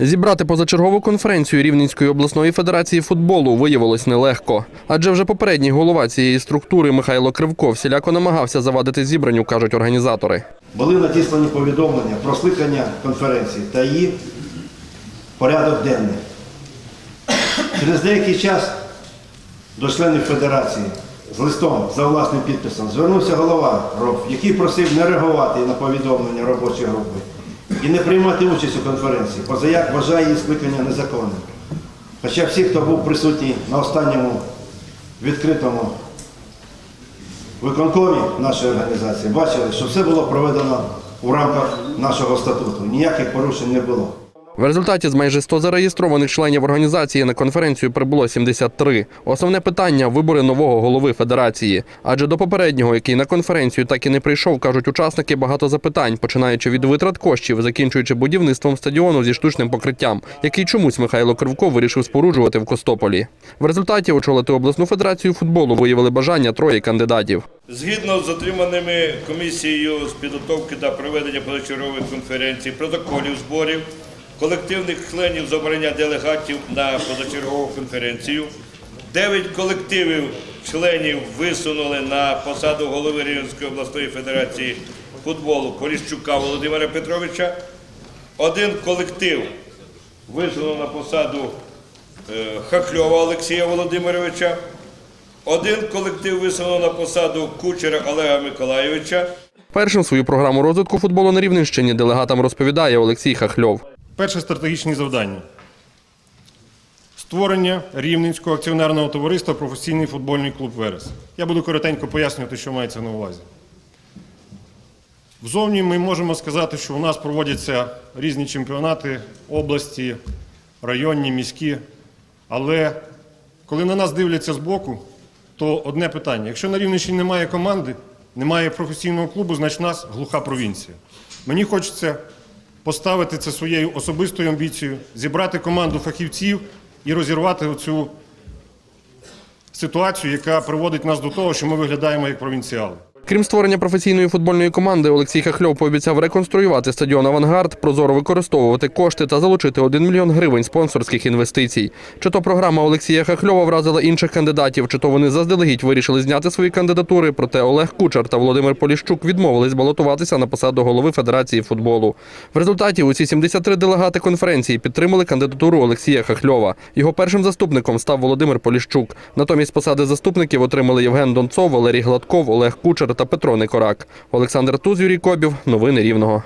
Зібрати позачергову конференцію Рівненської обласної федерації футболу виявилось нелегко. Адже вже попередній голова цієї структури Михайло Кривко всіляко намагався завадити зібранню, кажуть організатори. Були надіслані повідомлення про скликання конференції та її порядок денний. Через деякий час до членів федерації з листом за власним підписом звернувся голова РОФ, який просив не реагувати на повідомлення робочої групи і не приймати участь у конференції, позаяк вважає її скликання незаконним. Хоча всі, хто був присутній на останньому відкритому виконкомі нашої організації бачили, що все було проведено у рамках нашого статуту. Ніяких порушень не було. В результаті з майже 100 зареєстрованих членів організації на конференцію прибуло 73. Основне питання вибори нового голови федерації. Адже до попереднього, який на конференцію так і не прийшов, кажуть учасники багато запитань, починаючи від витрат коштів, закінчуючи будівництвом стадіону зі штучним покриттям, який чомусь Михайло Кривко вирішив споруджувати в Костополі. В результаті очолити обласну федерацію футболу виявили бажання троє кандидатів. Згідно з отриманими комісією з підготовки та проведення позачергових конференцій, протоколів зборів, колективних членів з обрання делегатів на позачергову конференцію, дев'ять колективів членів висунули на посаду голови Рівненської обласної федерації футболу Поліщука Володимира Петровича. Один колектив висунув на посаду е, Хахльова Олексія Володимировича. Один колектив висунув на посаду кучера Олега Миколайовича. Першим свою програму розвитку футболу на Рівненщині делегатам розповідає Олексій Хахльов. Перше стратегічні завдання. Створення Рівненського акціонерного товариства професійний футбольний клуб Верес. Я буду коротенько пояснювати, що мається на увазі. Взовні ми можемо сказати, що у нас проводяться різні чемпіонати області, районні, міські. Але коли на нас дивляться збоку, то одне питання: якщо на Рівненщині немає команди, немає професійного клубу, значить у нас глуха провінція. Мені хочеться поставити це своєю особистою амбіцією, зібрати команду фахівців і розірвати цю ситуацію, яка приводить нас до того, що ми виглядаємо як провінціали. Крім створення професійної футбольної команди, Олексій Хахльов пообіцяв реконструювати стадіон Авангард, прозоро використовувати кошти та залучити 1 мільйон гривень спонсорських інвестицій. Чи то програма Олексія Хахльова вразила інших кандидатів, чи то вони заздалегідь вирішили зняти свої кандидатури. Проте Олег Кучер та Володимир Поліщук відмовились балотуватися на посаду голови Федерації футболу. В результаті усі 73 делегати конференції підтримали кандидатуру Олексія Хахльова. Його першим заступником став Володимир Поліщук. Натомість посади заступників отримали Євген Донцов, Валерій Гладков, Олег Кучер та Петро Никорак. Олександр Туз, Юрій Кобів. Новини Рівного.